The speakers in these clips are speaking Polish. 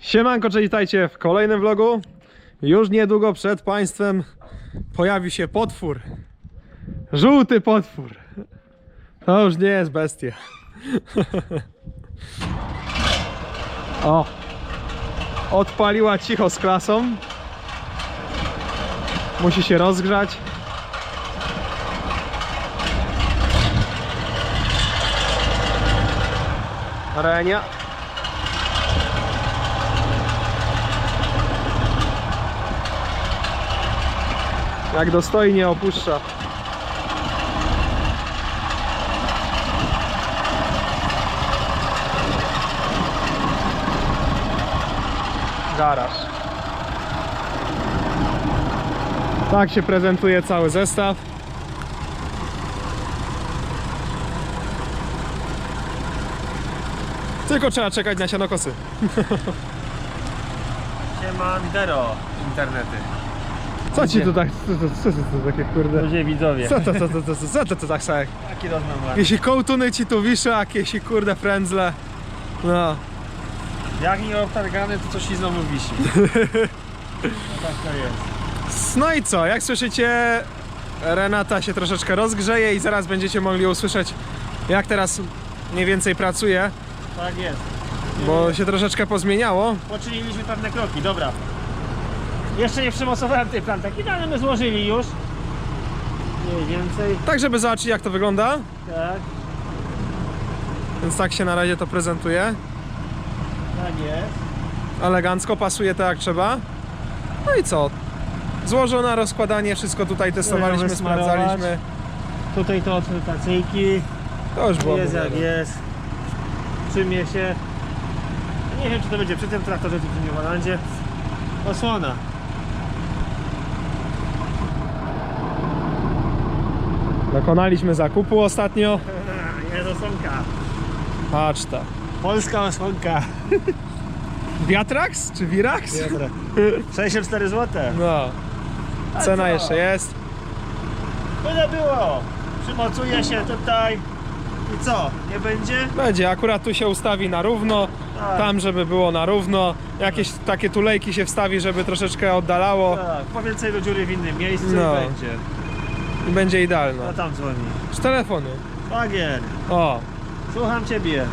Siemanko, cześć, witajcie w kolejnym vlogu. Już niedługo przed Państwem pojawi się potwór. Żółty potwór. To już nie jest bestia. O! Odpaliła cicho z klasą. Musi się rozgrzać. Renia. Jak dostoi nie opuszcza. Garaż. Tak się prezentuje cały zestaw. Tylko trzeba czekać na sianokosy. Siemandero internety. Co ci tu tak, co, co, co, co, co takie kurde? Ludzie widzowie. Co to, co to, co, co, co to, to tak sobie? Taki rozmowę. Jeśli kołtuny ci tu wiszą, jakieś kurde frędzle. No. Jak nie obtargany, to coś i znowu wisi. No tak to jest. No i co? Jak słyszycie, Renata się troszeczkę rozgrzeje i zaraz będziecie mogli usłyszeć, jak teraz mniej więcej pracuje, Tak jest. bo się troszeczkę pozmieniało. Poczyniliśmy pewne kroki, dobra. Jeszcze nie przymocowałem tej plantek. Idealnie my złożyli już. Mniej więcej. Tak, żeby zobaczyć, jak to wygląda. Tak, Więc tak się na razie to prezentuje. tak jest. Elegancko, pasuje tak jak trzeba. No i co? Złożone rozkładanie, wszystko tutaj testowaliśmy, wysmarować. sprawdzaliśmy. Tutaj to od rotacyjki. To już było Jest jak mówione. jest. Przymie się. Nie wiem czy to będzie przy tym traktorze czy przy New Holandzie. Osłona. Dokonaliśmy zakupu ostatnio. Jest osłonka. Patrz ta. Polska osłonka. Wiatrax czy Virax? 64 zł. No. A Cena co? jeszcze jest. Tyle było. Przymocuje się tutaj. I co? Nie będzie? Będzie, akurat tu się ustawi na równo, Tak. tam żeby było na równo. Jakieś takie tulejki się wstawi, żeby troszeczkę oddalało Tak. Po więcej do dziury w innym miejscu No. i będzie. I będzie idealne. A tam dzwoni. Z telefonu. Bagier. O, Słucham ciebie.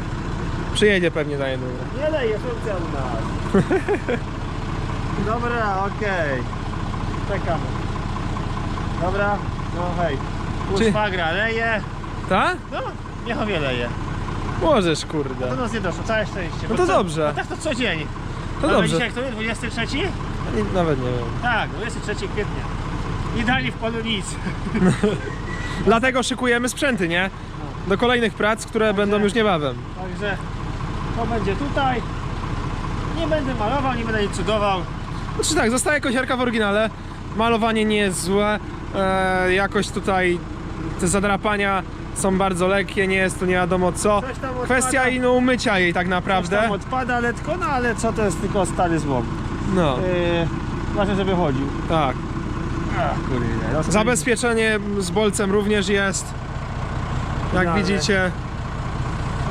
przyjedzie pewnie za niedługo. Nie leje funkcja u nas. Dobra, okej. Czekamy. Dobra, no hej. U Czy- szwagra leje. Ta? No, niech obie leje. Możesz, To kurde. nas nie doszło, całe szczęście. No Bo to dobrze. No tak to co dzień. To Mamy dobrze. dzisiaj który? 23? Ni- Nawet nie wiem. Tak, 23 kwietnia. I dali w polu nic. Dlatego szykujemy sprzęty, nie? Do kolejnych prac, które będą już niebawem. Także to będzie tutaj. Nie będę malował, nie będę nic cudował. Znaczy tak, zostaje kosiarka w oryginale. Malowanie nie jest złe. E, jakoś tutaj te zadrapania są bardzo lekkie, nie jest to nie wiadomo co. Coś tam odpada. Kwestia ino umycia jej tak Coś naprawdę. tam odpada letko, no ale co to jest tylko stary złom. No, Yy, ważne, żeby chodził. tak. Zabezpieczenie z bolcem również jest. Jak widzicie.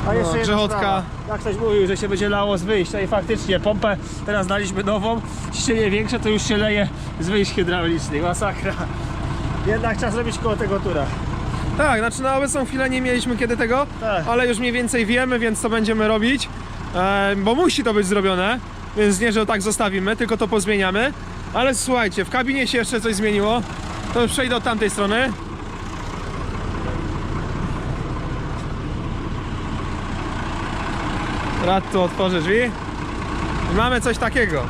A jeszcze no, grzechotka. sprawa. Jak ktoś mówił, że się będzie lało z wyjścia i faktycznie pompę teraz daliśmy nową, ścienie większe to już się leje z wyjść hydraulicznych, masakra. Jednak trzeba zrobić koło tego tura. Tak, znaczy na obecną chwilę nie mieliśmy kiedy tego, Tak. ale już mniej więcej wiemy, więc to będziemy robić. E, bo musi to być zrobione, więc nie, że tak zostawimy, tylko to pozmieniamy. Ale słuchajcie, w kabinie się jeszcze coś zmieniło. To już przejdę od tamtej strony. Rad tu otworzę drzwi. I mamy coś takiego.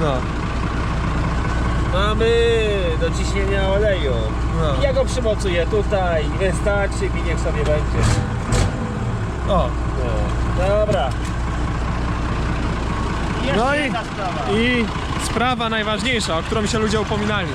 No. Mamy do ciśnienia oleju. no. Ja go przymocuję tutaj, wystarczy i niech sobie będzie. O. No, dobra. I jeszcze No i- jedna sprawa. I sprawa najważniejsza, o którą się ludzie upominali.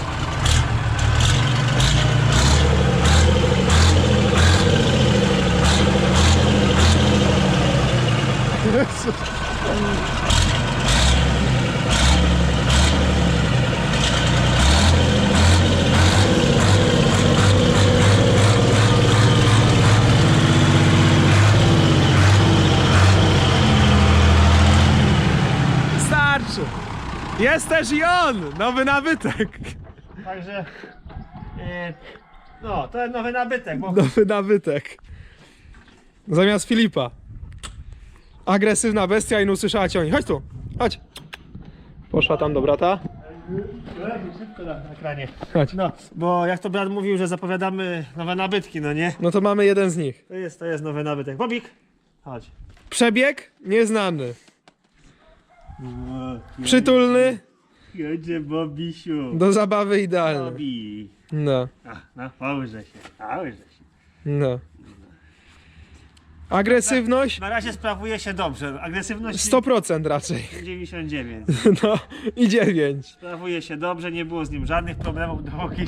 Jest też i on, nowy nabytek. Także, e, no, to jest nowy nabytek, bo Nowy nabytek. Zamiast Filipa. Agresywna bestia i nie usłyszała ciągnik. Chodź tu, chodź. Poszła tam do brata. szybko na, na ekranie. Chodź. No, bo jak to brat mówił, że zapowiadamy nowe nabytki, no nie? No to mamy jeden z nich. To jest, to jest nowy nabytek. Bobik, chodź. Przebieg nieznany. Przytulny, Jedzie Bobisiu. do zabawy idealny. Bobi. No, A, no, się, się. no. Agresywność Na razie sprawuje się dobrze. Agresywność 100% raczej. 99. No i 9. Sprawuje się dobrze, nie było z nim żadnych problemów dopóki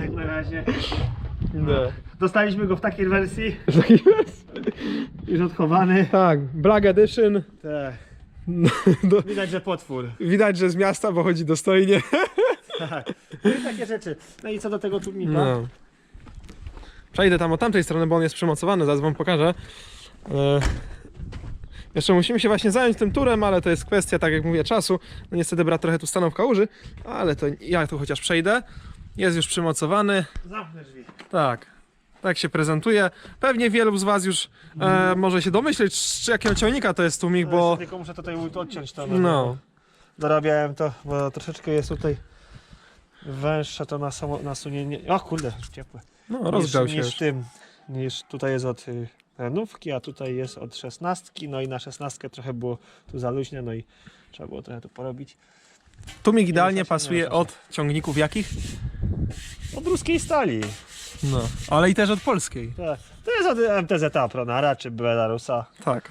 jak na razie. No. Dostaliśmy go w takiej wersji, już odchowany. Tak, Black Edition. Tak. No, do, Widać, że potwór. widać, że z miasta, bo chodzi dostojnie. Tak. No i takie rzeczy. No i co do tego tłumika? No. Przejdę tam od tamtej strony, bo on jest przymocowany, zaraz wam pokażę. E, Jeszcze musimy się właśnie zająć tym turem, ale to jest kwestia, tak jak mówię, czasu. No niestety brat trochę tu stanął w kałuży, ale to ja tu chociaż przejdę. Jest już przymocowany. Zamknę drzwi. Tak. Tak się prezentuje. Pewnie wielu z was już e, może się domyśleć, z jakiego ciągnika to jest tłumik, Bo... Tylko muszę tutaj odciąć to. No. Dorabiałem to, bo troszeczkę jest tutaj węższe to nasu- nasunięcie. O kurde, ciepłe. No, rozgrzał niż, się niż już. tym. Niż tutaj jest od y, renówki, a tutaj jest od szesnastki. No i na szesnastkę trochę było tu za luźne, no i trzeba było trochę tu porobić. Tłumik idealnie nie pasuje od ciągników jakich? Od ruskiej stali. No. Ale i też od polskiej. Tak. To jest od MTZ Pronara czy Belarusa. Tak.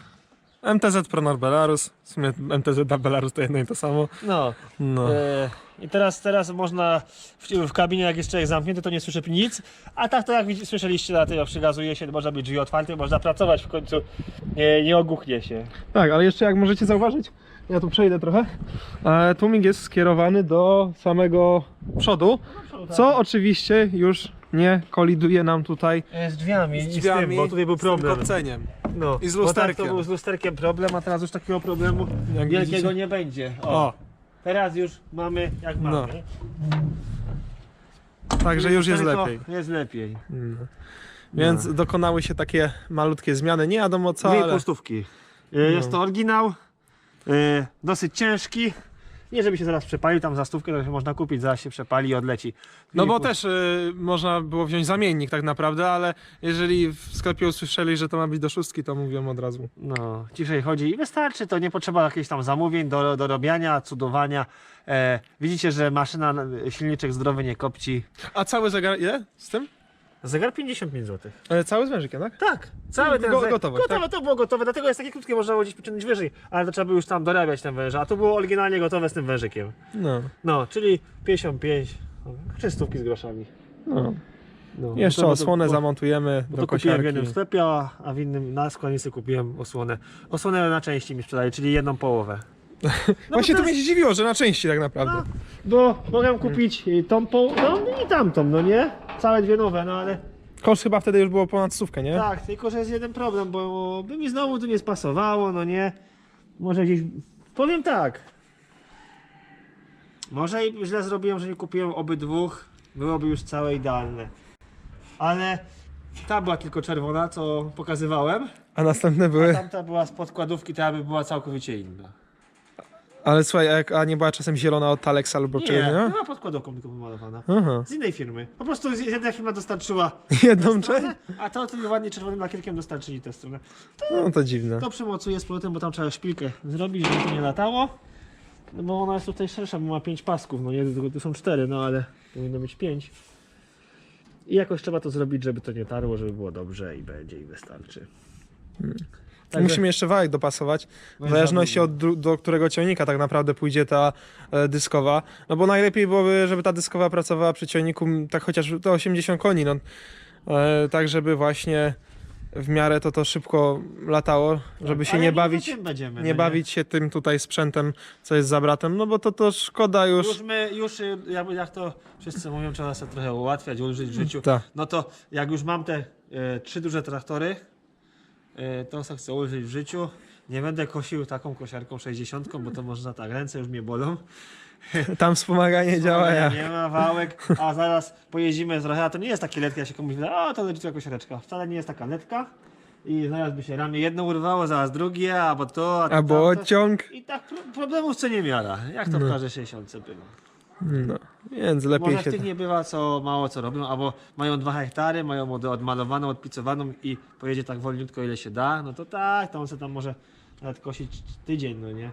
MTZ Pronor Belarus. W sumie MTZ Belarus to jedno i to samo. No. No. E, I teraz, teraz można w, w kabinie, jak jest człowiek zamknięty, to nie słyszy nic. A tak to jak słyszeliście na tym, jak przygazuje się, można być drzwi otwarte, można pracować w końcu, nie, nie ogłuchnie się. Tak, ale jeszcze jak możecie zauważyć, ja tu przejdę trochę. E, tłumik jest skierowany do samego przodu, co oczywiście już nie koliduje nam tutaj Z drzwiami, z i z drzwiami, tym, bo tutaj był z tym problem. kopceniem. No, i z Bo tak lusterkiem. to był z lusterkiem problem, a teraz już takiego problemu Jak wielkiego widzicie? nie będzie. O, O, Teraz już mamy jak No. mamy. także już jest Tylko lepiej. Jest lepiej. Mm. Więc dokonały się takie malutkie zmiany, nie wiadomo co, Dwie ale... półstówki. E, Jest to oryginał, e, dosyć ciężki. Nie żeby się zaraz przepalił, tam za stówkę to się można kupić, zaraz się przepali i odleci. No bo też y, można było wziąć zamiennik tak naprawdę, ale jeżeli w sklepie usłyszeli, że to ma być do szóstki, to mówią od razu. No, ciszej chodzi i wystarczy, to nie potrzeba jakichś tam zamówień, do, dorobiania, cudowania. E, widzicie, że maszyna, silniczek zdrowy nie kopci. A cały zegar, ile z tym? Zegar 55 zł. E, cały z wężykiem, tak? Tak, cały ten Go- zegar. gotowe, gotowe to było gotowe, dlatego jest takie krótkie, można było gdzieś pociągnąć wyżej, ale to trzeba było już tam dorabiać ten węż, a to było oryginalnie gotowe z tym wężykiem. No. No, czyli 55, czy stówki z groszami. no. No, Jeszcze to- osłonę bo- zamontujemy Bo do to kupiłem w kosiarki. jednym sklepie, a, a w innym na składnicy kupiłem osłonę. Osłonę na części mi sprzedali, czyli jedną połowę. No Właśnie to mnie się dziwiło, że na części tak naprawdę. No, bo mogłem kupić tą po, no i tamtą, no nie? Całe dwie nowe, no ale Koszt chyba wtedy już było ponad stówkę, nie? tak, tylko że jest jeden problem, bo by mi znowu tu nie spasowało, no nie? Może gdzieś, powiem tak. Może i źle zrobiłem, że nie kupiłem obydwóch, byłoby już całe idealne. Ale ta była tylko czerwona, co pokazywałem. A następne były. Tamta była z podkładówki, ta by była całkowicie inna. Ale słuchaj, a, jak- a nie była czasem zielona od Alexa albo czegoś, Nie, nie? była podkładówką tylko pomalowana. Aha. Z innej firmy. Po prostu z- jedna firma dostarczyła Jedną część? a to tym ładnie czerwonym lakierkiem dostarczyli tę stronę. No to dziwne. To przymocuje z powrotem, bo tam trzeba szpilkę zrobić, żeby to nie latało. No bo ona jest tutaj szersza, bo ma 5 pasków, no nie, tylko tu są 4, no ale powinno być 5. I jakoś trzeba to zrobić, żeby to nie tarło, żeby było dobrze i będzie i wystarczy. Także- Musimy jeszcze wałek dopasować, w No i zależności od do którego ciągnika tak naprawdę pójdzie ta e, dyskowa. No bo najlepiej byłoby, żeby ta dyskowa pracowała przy ciągniku tak chociaż do 80 koni, no. E, tak żeby właśnie w miarę to to szybko latało, żeby się nie bawić, będziemy, nie no bawić się tym tutaj sprzętem, co jest za bratem, no bo to to szkoda już. Już my, już jakby jak to wszyscy mówią, trzeba sobie trochę ułatwiać, ulżyć w życiu. Tak. No to jak już mam te e, trzy duże traktory, to se chcę ulżyć w życiu. Nie będę kosił taką kosiarką 60, bo to można tak, ręce już mnie bolą. Tam wspomaganie działa jak. Nie ma wałek, a zaraz pojeździmy trochę, a to nie jest takie letkie, jak się komuś wydaje, a to leci tylko kosiareczka. Wcale nie jest taka letka. I zaraz by się ramię jedno urwało, zaraz drugie, albo to, a to Albo tamto. odciąg. I tak pro problemów co nie miara. Jak to w każdej 60 bywa. No, więc lepiej Może się. tych nie bywa, co mało co robią, albo mają dwa hektary, mają od, odmalowaną, odpicowaną i pojedzie tak wolniutko ile się da, no to tak, to on sobie tam może nawet kosić tydzień, no nie?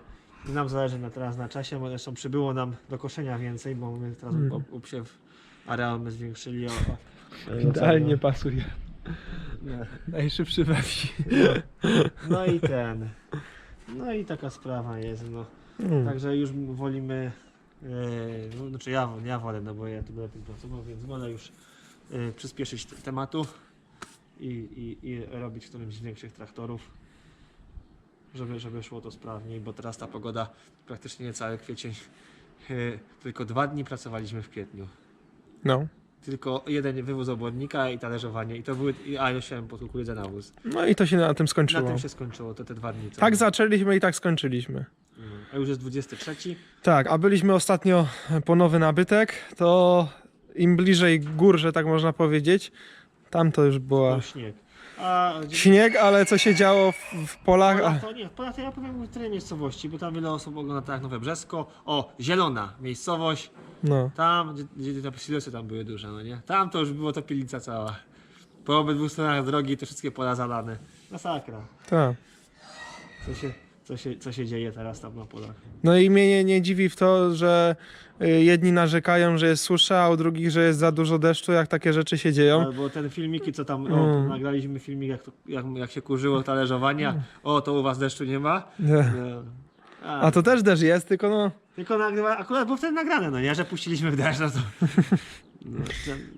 I nam zależy na, teraz na czasie, bo zresztą przybyło nam do koszenia więcej, bo my teraz Mm. mm. upsiew areał my zwiększyli o, o, o Idealnie pasuje. No, Najszybszy we wsi. no i ten. No i taka sprawa jest, no. Mm. Także już wolimy, e, no, znaczy ja, ja wolę, no bo ja tu będę tym pracował, więc wolę już e, przyspieszyć te- tematu i, i, i robić którymś z większych traktorów, żeby, żeby szło to sprawniej, bo teraz ta pogoda praktycznie cały kwiecień, e, tylko dwa dni pracowaliśmy w kwietniu. No. Tylko jeden wywóz obłodnika i talerzowanie i to były, a ja siałem po kukurydzę nawóz. no i to się na tym Na skończyło. tym się skończyło, to te dwa dni. Tak zaczęliśmy i tak skończyliśmy. A już jest 23. Tak, a byliśmy ostatnio po nowy nabytek, to im bliżej gór, że tak można powiedzieć, tam to już była Był śnieg. A śnieg, ale co się działo w, w polach. A, to nie, w Polach to ja powiem o tyle miejscowości, bo tam wiele osób ogląda tak jak Nowe Brzesko. O, Zielona, miejscowość, no, tam, gdzie, gdzie te silosy tam były duże, no nie? Tam to już było to pilica cała. Po obydwu stronach drogi te wszystkie pola zalane. Masakra. tak. Co się, co się, co się dzieje teraz tam na polach? No i mnie nie, nie dziwi w to, że y, jedni narzekają, że jest susza, a u drugich, że jest za dużo deszczu, jak takie rzeczy się dzieją. Albo ten filmiki, co tam, o, Mm. nagraliśmy filmik, jak, to, jak, jak się kurzyło talerzowania. O, to u was deszczu nie ma. Nie. No. A to też deszcz jest, tylko no, Tylko nagrywa, akurat było wtedy nagrane, no nie, że puściliśmy w deszcz, no to...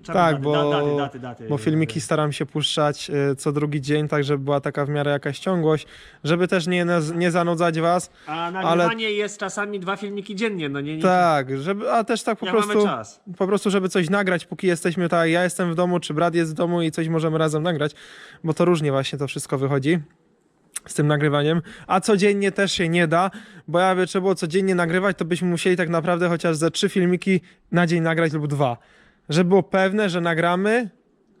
Tak, bo- daty, daty, daty, bo filmiki staram się puszczać y, co drugi dzień, tak żeby była taka w miarę jakaś ciągłość, żeby też nie, nie zanudzać was. A nagrywanie jest czasami dwa filmiki dziennie, no nie, nie Tak, żeby, a też tak po jak prostu, po prostu, żeby coś nagrać, póki jesteśmy tak, ja jestem w domu, czy brat jest w domu i coś możemy razem nagrać, bo to różnie właśnie to wszystko wychodzi z tym nagrywaniem, a codziennie też się nie da, bo jakby trzeba było codziennie nagrywać, to byśmy musieli tak naprawdę chociaż ze trzy filmiki na dzień nagrać lub dwa, żeby było pewne, że nagramy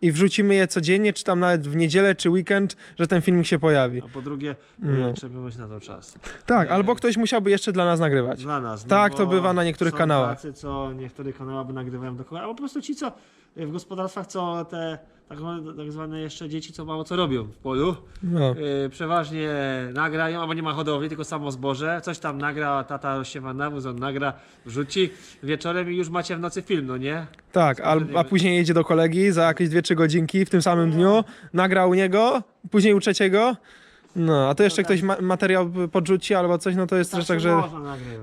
i wrzucimy je codziennie, czy tam nawet w niedzielę, czy weekend, że ten filmik się pojawi. A po drugie, No. e, trzeba mieć na to czas. Tak, albo ktoś musiałby jeszcze dla nas nagrywać. Dla nas. no Tak, bo to bywa na niektórych są kanałach. Tacy, co niektóre kanały by nagrywają do koła, albo po prostu ci, co e, w gospodarstwach, co te tak, zwane- tak zwane jeszcze dzieci, co mało co robią w polu. No. Yy, przeważnie nagrają, albo nie ma hodowli, tylko samo zboże. Coś tam nagra, tata rozsiewa nawóz, on nagra, wrzuci wieczorem i już macie w nocy film, no nie? Tak, al, a później jedzie do kolegi za jakieś 2-3 godzinki w tym samym dniu, nagra u niego, później u trzeciego. No, a to jeszcze No tak. ktoś ma materiał podrzuci albo coś, no to jest też tak, się że.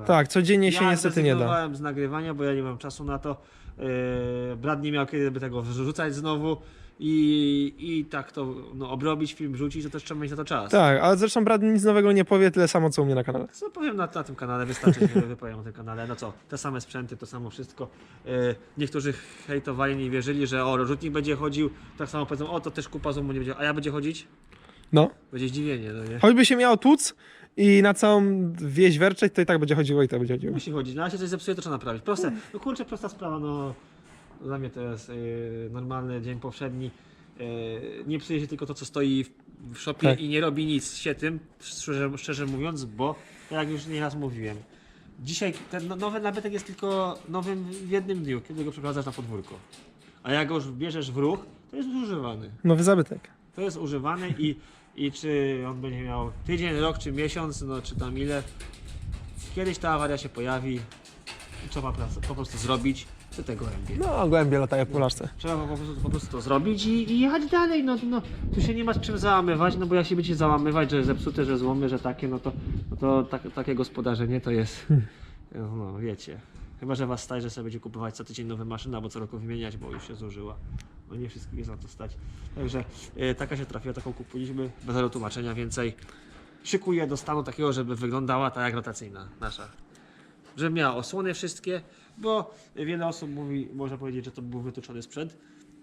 Tak, codziennie się ja niestety nie da. z nagrywania, bo ja nie mam czasu na to. Yy, brat nie miał kiedy by tego wrzucać znowu i, i tak to no, obrobić, film wrzucić, to też trzeba mieć na to czas. Tak, ale zresztą brat nic nowego nie powie, tyle samo co u mnie na kanale. Co powiem na, na tym kanale, wystarczy, że wypowiem o tym kanale. No co, te same sprzęty, to samo wszystko. Yy, niektórzy hejtowali, nie wierzyli, że o, rzutnik będzie chodził, tak samo powiedzą, o, to też kupa zoomu nie będzie, a ja będzie chodzić? No, Będzie zdziwienie, no nie? choćby się miało tłuc i na całą wieś werczeć, to i tak będzie chodziło i tak będzie chodziło. Musi chodzić, no ale się coś zepsuje, to trzeba naprawić. Proste, no kurczę, prosta sprawa, no dla mnie to jest yy, normalny dzień powszedni. Yy, nie psuje się tylko to, co stoi w, w szopie Tak. i nie robi nic się tym, szczerze, szczerze mówiąc, bo tak jak już nieraz mówiłem, dzisiaj ten no- nowy nabytek jest tylko nowym w jednym dniu, kiedy go przeprowadzasz na podwórko. A jak go już bierzesz w ruch, to jest używany. Nowy zabytek. To jest używany i, i czy on będzie miał tydzień, rok czy miesiąc, no czy tam ile. Kiedyś ta awaria się pojawi i trzeba po prostu zrobić tego gołębie. No, głębie latają po laszce. Trzeba po prostu, po prostu to zrobić i, i jechać dalej. No, no, tu się nie ma z czym załamywać, no bo jak się będzie załamywać, że zepsute, że złomy, że takie, no to, no to tak, takie gospodarzenie to jest, no wiecie. Chyba, że was stać, że sobie będzie kupować co tydzień nowe maszyny, albo co roku wymieniać, bo już się zużyła. No nie wszystkich jest na to stać. Także e, taka się trafiła, taką kupiliśmy, bez tłumaczenia więcej. Szykuję do stanu takiego, żeby wyglądała tak jak rotacyjna nasza. Żeby miała osłony wszystkie, bo wiele osób mówi, można powiedzieć, że to był wytuczony sprzęt.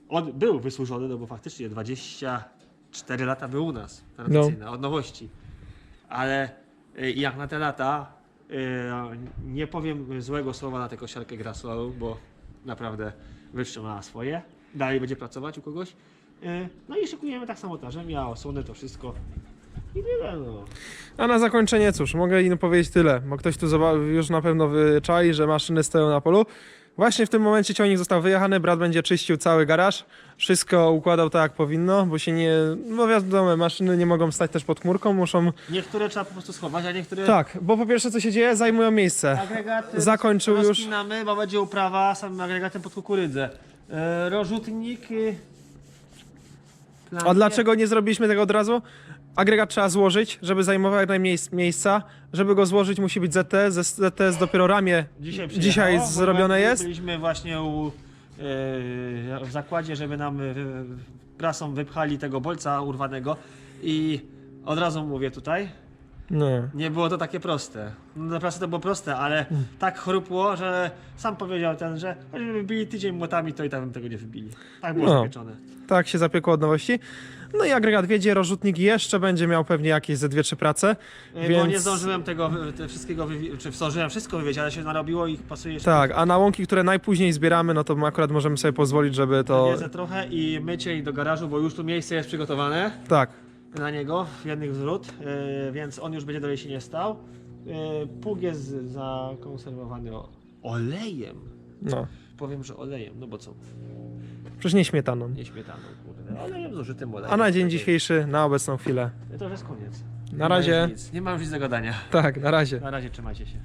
On był wysłużony, no bo faktycznie 24 lata był u nas, ta rotacyjna, od nowości. ale y, jak na te lata y, nie powiem złego słowa na tę kosiarkę Grasolu, bo naprawdę wytrzymała swoje. Dalej będzie pracować u kogoś. Y, No i szykujemy tak samo tarzemia, osłony, to wszystko. I tyle no. A na zakończenie cóż, mogę im powiedzieć tyle, bo ktoś tu już na pewno wyczai, że maszyny stoją na polu. Właśnie w tym momencie ciągnik został wyjechany, brat będzie czyścił cały garaż, wszystko układał tak jak powinno, bo się nie, no wiadomo, maszyny nie mogą stać też pod chmurką, muszą, Niektóre trzeba po prostu schować, a niektóre tak, bo po pierwsze co się dzieje, zajmują miejsce. agregaty Zakończył już. rozpinamy, bo będzie uprawa samym agregatem pod kukurydzę. E, rożutnik. y, A dlaczego nie zrobiliśmy tego od razu? Agregat trzeba złożyć, żeby zajmował jak najmniej miejsca. Żeby go złożyć musi być ZTS, ze ZTS dopiero ramię Dzisiaj, dzisiaj bo zrobione jest. Byliśmy właśnie u, e, w zakładzie, żeby nam e, prasą wypchali tego bolca urwanego i od razu mówię tutaj, No. nie było to takie proste. No naprawdę to było proste, ale tak chrupło, że sam powiedział ten, że choćby wybili tydzień młotami, to i tak bym tego nie wybili. Tak było No. zapieczone. Tak się zapiekło od nowości. No i agregat wiedzie, rozrzutnik jeszcze będzie miał pewnie jakieś ze dwie, trzy prace. E, Bo Więc- nie zdążyłem tego wy- te wszystkiego, wywi- czy zdążyłem wszystko wywieźć, ale się narobiło i pasuje jeszcze Tak, a na łąki, które najpóźniej zbieramy, no to my akurat możemy sobie pozwolić, żeby to... Wiedzę trochę i mycie i do garażu, bo już tu miejsce jest przygotowane Tak, na niego w jednych zwrót, e, więc on już będzie do jesieni stał. E, Pług jest zakonserwowany o- olejem. no. Powiem, że olejem, no bo co? Przecież nie śmietaną. Nie śmietaną, kurde. Olejem zużytym olejem. A na dzień dzisiejszy, na obecną chwilę. To już jest koniec. Na Nie razie. już nic. Nie mam już nic do gadania. Tak, na razie. Na razie trzymajcie się.